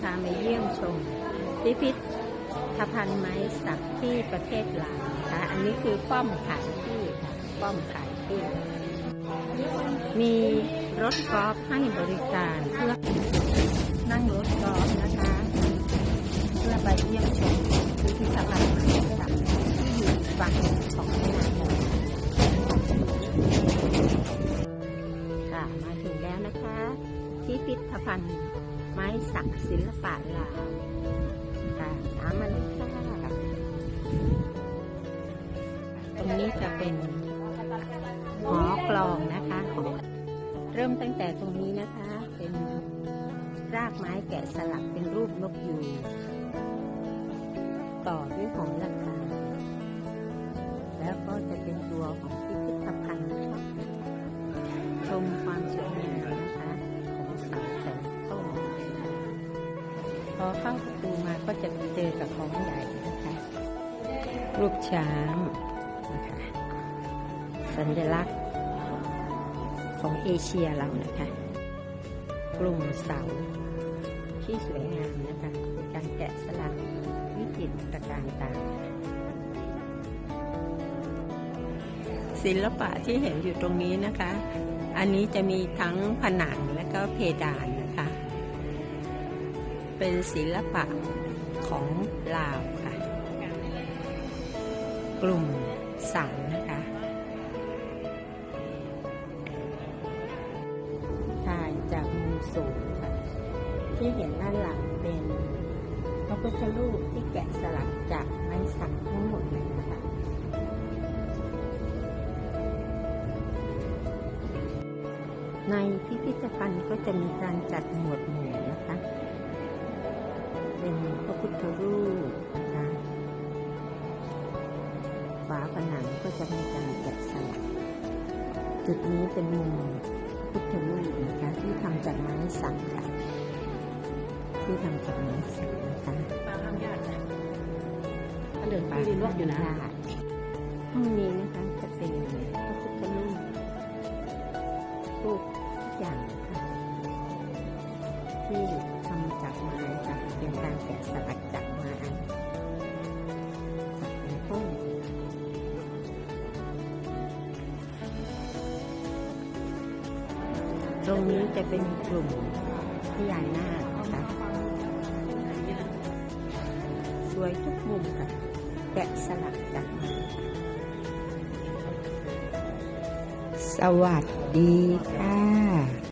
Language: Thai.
พามาเยี่ยมชมพิพิธภัณฑ์ไม้สักที่ประเทศลาวนะคะอันนี้คือป้อมขายที่ป้อมขายที่ มีรถกอล์ฟให้บริการเพื่อนั่งรถกอล์ฟนะคะ เพื่อไปเยี่ยมชมพิพิธภัณฑ์ไม้สักที่อยู่ฝั่งของแม่น้ำมูลค่ะมาถึงแล้วนะคะพิพิธภัณฑ์ ม้สักศิลปะลาวค่ะตามมาเลยค่ะตรงนี้จะเป็นหอกลองนะคะของเริ่มตั้งแต่ตรงนี้นะคะ เป็นรากไม้แกะสลักเป็นรูปนกยูงต่อด้วยหงระฆังแล้วก็จะเป็นตัวของ อเข้าประตูมาก็จะเจอกับของใหญ่นะคะรูปช้างนะคะสัญลักษณ์ของเอเชียเรานะคะ กลุ่มเสาที่สวยงามนะคะการแกะสลักวิจิตรการต่างศิลปะที่เห็นอยู่ตรงนี้นะคะ อันนี้จะมีทั้งผนังและก็เพดาน เป็นศิลปะของลาวค่ะ กลุ่มสามนะคะถ่ายจากมุมสูงค่ะที่เห็นด้านหลังเป็นพระพุทธรูปที่แกะสลักจากไม้สักทั้งหมดเลยนะคะในพิพิธภัณฑ์ก็จะมีการจัดหมวดหมู่ พระพุทธรูปนะคะฝาผนังก็จะมีการแกะสลักจุดนี้เป็นมุมพุทธรูปนะคะที่ทำจากไม้สักค่ะ ที่ทำจากไม้สักนะคะปลาห้ามญาตินะถ้าเดินไปปาดินลวกอยู่นะห้องนี้นะคะจะเป็นพระพุทธรูปรูปทุกอย่างค่ะที่ทำ จากม้ค่ะเป็นการแกะสลักจากไม้สักเป็นต้นตรงนี้จะเป็นกลุ่มพญานาคนะสวยทุกมุมค่ะ แกะสลักจากม้สวัสดีค่ะ